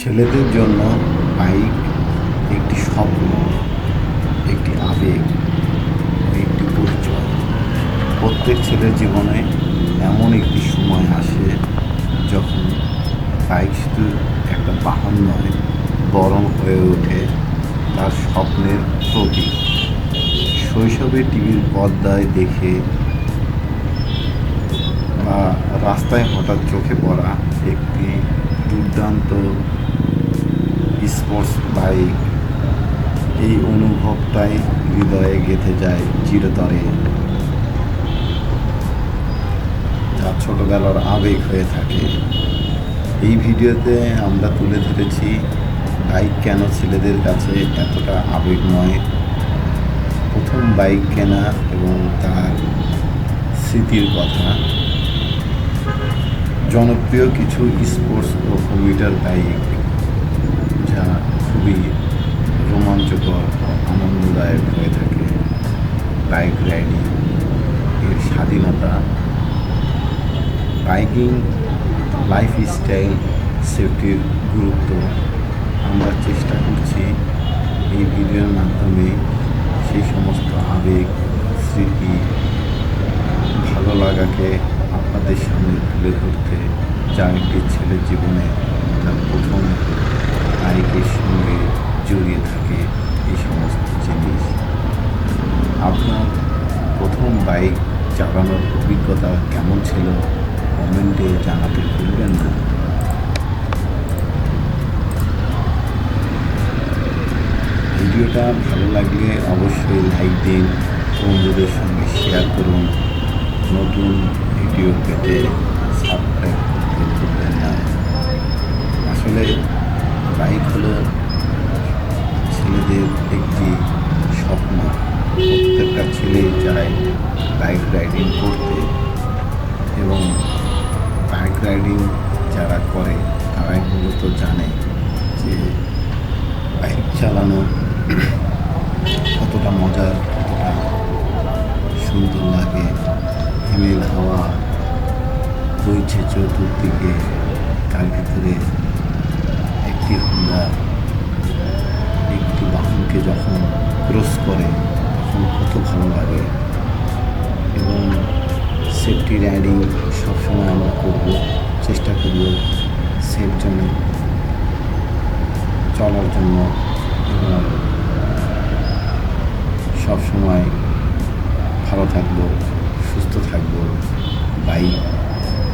ছেলেদের জন্য বাইক একটি স্বপ্ন, একটি আবেগ একটি পরিচয়। প্রত্যেক ছেলের জীবনে এমন একটি সময় আসে যখন বাইক শুধু একটা বাহন নয়, বরং হয়ে ওঠে তার স্বপ্নের প্রতীক। শৈশবে টিভির পর্দায় দেখে বা রাস্তায় হঠাৎ চোখে পড়া একটি দুর্দান্ত স্পোর্টস বাইক। এই অনুভবটাই হৃদয়ে গেঁথে যায় চিরতরে। যা ছোটবেলার আবেগ হয়ে থাকে। এই ভিডিওতে আমরা তুলে ধরেছি বাইক কেন ছেলেদের কাছে এতটা আবেগময় প্রথম বাইক কেনা এবং তার স্মৃতির কথা। জনপ্রিয় কিছু স্পোর্টস ও কমিউটার বাইক। খুবই রোমাঞ্চকর আনন্দদায়ক হয়ে থাকে। বাইক রাইডিং এর স্বাধীনতা। বাইকিং লাইফ স্টাইল সেফটির গুরুত্ব আমরা চেষ্টা করছি এই ভিডিওর মাধ্যমে। সেই সমস্ত আবেগ, স্মৃতি, ভালো লাগাকে আপনাদের সামনে তুলে ধরতে যা একটি ছেলের জীবনে তার প্রথম প্রথম বাইক চালানোর অভিজ্ঞতা কেমন ছিল? কমেন্টে জানাতে ভুলবেন না। ভিডিওটা ভালো লাগলে অবশ্যই লাইক দিন, বন্ধুদের সঙ্গে শেয়ার করুন। নতুন ভিডিও পেতে সাবস্ক্রাইব করতে ভুলবেন না। আসলে ছেলেই চায় বাইক রাইডিং করতে এবং বাইক রাইডিং যারা করে, তারাই মূলত জানে যে বাইক চালানো কতটা মজার, কতটা সুন্দর লাগে। হিমেল হাওয়া বইছে চতুর্দিকে, তার ভিতরে একটি হুন্ডা একটি বাহনকে যখন ক্রস করে তখন কত ভালো লাগে। এবং সেফটি রাইডিং সবসময় আমরা করব, চেষ্টা করব সেফ জন্য চলার জন্য। এবং সবসময় ভালো থাকব, সুস্থ থাকব। বাইক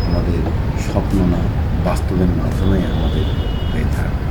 আমাদের স্বপ্ন না, বাস্তবের মাধ্যমে আমাদের হয়ে থাকবে